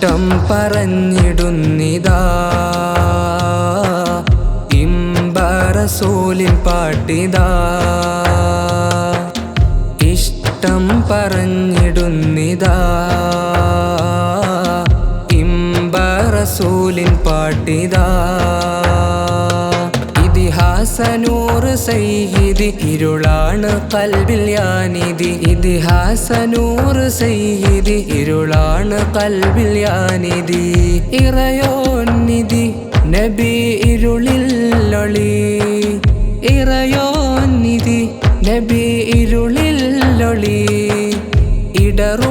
ഇഷ്ടം പറഞ്ഞിടുന്നിതാ. ഇമ്പറസൂലിൻ പാട്ടിതാ. ഇഷ്ടം പറഞ്ഞിടുന്നിതാ. ഇമ്പറസൂലിൻ പാട്ടിതാ. ഇതിഹാസനൂറ് സൈഹിതി ഇരുളാണ് കൽബിൽ യാനിധി. ഇതിഹാസനൂറ് സൈഹിതി ഇരുളാണ് കൽബിൽ യാനിധി. ഇറയോന്നിധി നബി ഇരുളിൽ ലൊളി ഇറയോന്നിധി നബി ഇരുളിൽ ലൊളി ഇടറുമ്പോൾ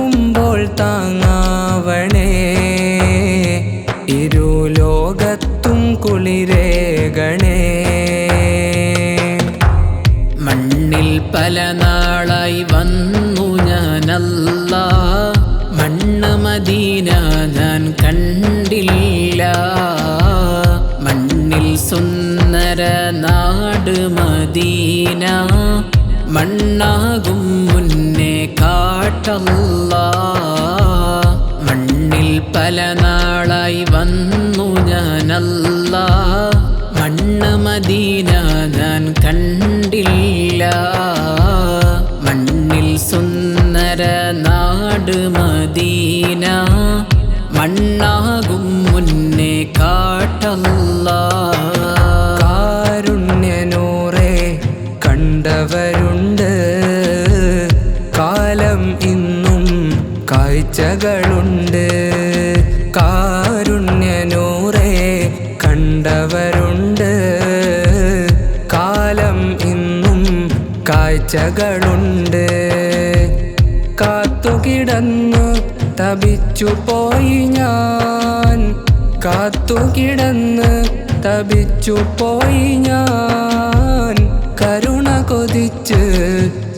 നാളായി വന്നു ഞാനല്ല. മണ്ണ മദീന ഞാൻ കണ്ടില്ല. മണ്ണിൽ സുന്ദര നാട് മദീന. മണ്ണാകും മുന്നേ കാട്ടല്ല. മണ്ണിൽ പല നാളായി വന്നു ഞാനല്ല. മണ്ണ് മദീന ഞാൻ കണ്ടില്ല. മണ്ണിൽ സുന്ദര നാട് മദീന. മണ്ണാകും കാഴ്ചകളുണ്ട് കാത്തുകിടന്നു തപിച്ചു പോയി ഞാൻ. കാത്തുകിടന്ന് തപിച്ചു പോയി ഞാൻ. കരുണ കൊതിച്ച്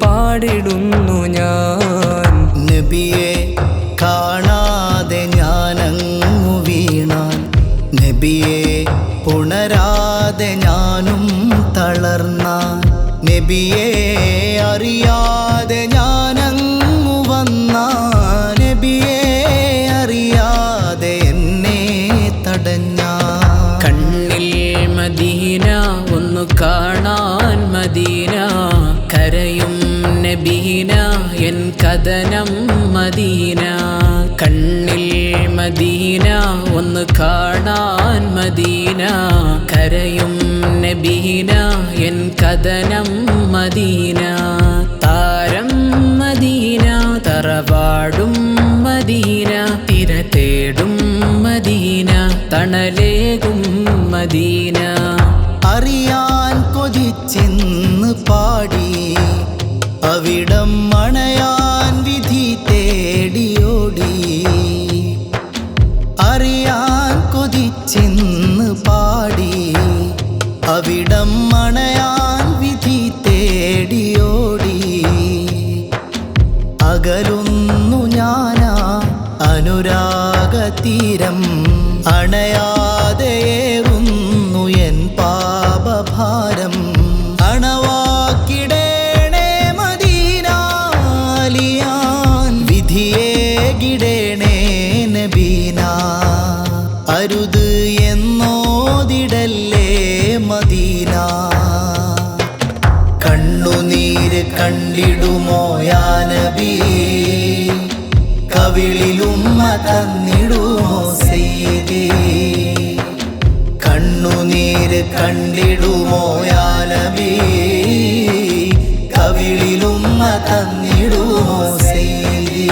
പാടിടുന്നു ഞാൻ. നബിയെ കാണാതെ ഞാനങ്ങു വീണാൻ. നബിയെ ഉണരാതെ ഞാനും തളർന്ന നബിയെ അറിയാതെ ഞാനങ്ങു വന്ന നബിയെ അറിയാതെ എന്നെ തടഞ്ഞ. കണ്ണിൽ മദീന ഒന്ന് കാണാൻ മദീന. കരയും നബീന എൻ കഥനം മദീന. കണ്ണിൽ മദീന ഒന്ന് കാണാൻ മദീന. കരയും നബീന എൻ കഥനം മദീന. താരം മദീന തറവാടും മദീന. തിര തേടും മദീന തണലേകും മദീന. അറിയാൻ കൊതിച്ചെന്ന് പാടി അവിടം മണയാൻ വിധി തേടിയോടി. അറിയാൻ കൊതിച്ചെന്ന് പാടി അവിടം മണയാൻ വിധി തേടിയോടി. അകലുന്നു കണ്ണുനീര് കണ്ടിടുമോ യാനബി കവിളിലുമ്മ തന്നിടുമോ സെയ്തി കണ്ണുനീര് കണ്ടിടുമോ യാനബി കവിളിലുമ്മ തന്നിടുമോ സെയ്തി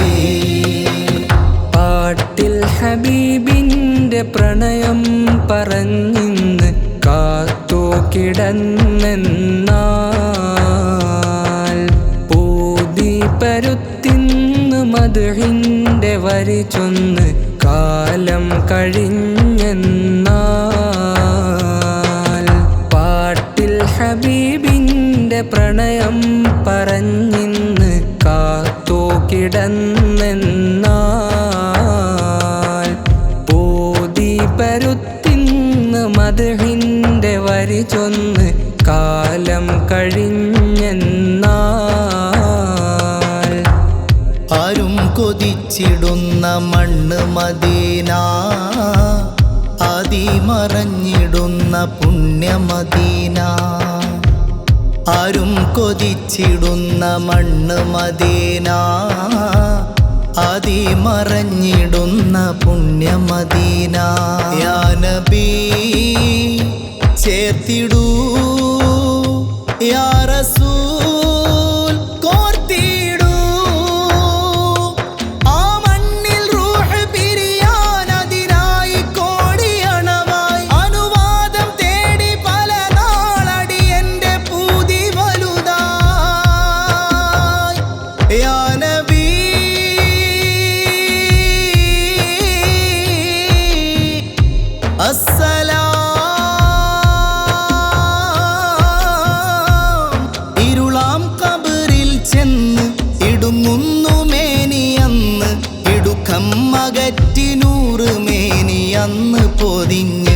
പാട്ടിൽ ഹബീബിന്റെ പ്രണയം പറഞ്ഞിന്ന് കാത്തു കിടന്നെന്നാൽ മധുഹിന്റെ വരി ചൊന്ന് കാലം കഴിഞ്ഞെന്നാൽ പാട്ടിൽ ഹബീബിന്റെ പ്രണയം പറഞ്ഞിന്ന് കാത്തു കിടന്നെന്നാൽ ആരും കൊതി കൊതിച്ചിടുന്ന മണ്ണ് മദീന. അതിമറഞ്ഞിടുന്ന പുണ്യമദീന ആരും കൊതിച്ചിടുന്ന മണ്ണ് മദീന. അതിമറഞ്ഞിടുന്ന പുണ്യമദീന യാ നബി ചേർത്തിടൂ. യാ മേനിയന്ന് പൊതിഞ്ഞ്